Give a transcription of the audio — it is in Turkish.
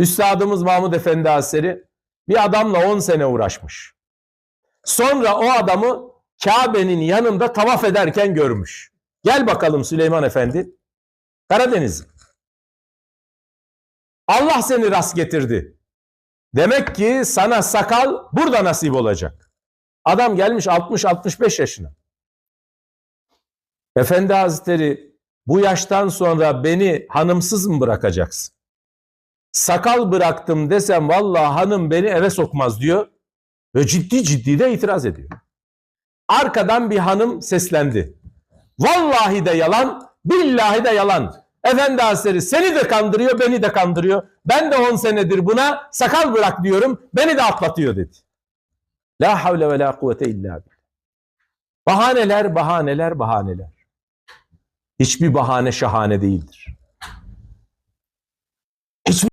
Üstadımız Mahmud Efendi Hazretleri bir adamla 10 sene uğraşmış. Sonra o adamı Kabe'nin yanında tavaf ederken görmüş. Gel bakalım Süleyman Efendi. Karadeniz. Allah seni rast getirdi. Demek ki sana sakal burada nasip olacak. Adam gelmiş 60-65 yaşına. Efendi Hazretleri bu yaştan sonra beni hanımsız mı bırakacaksın? Sakal bıraktım desem vallahi hanım beni eve sokmaz diyor. Ve ciddi ciddi de itiraz ediyor. Arkadan bir hanım seslendi. Vallahi de yalan, billahi de yalan. Efendi Hazretleri seni de kandırıyor, beni de kandırıyor. Ben de 10 senedir buna sakal bırak diyorum, beni de atlatıyor dedi. La havle ve la kuvvete illa billah. Bahaneler, bahaneler, bahaneler. Hiçbir bahane şahane değildir.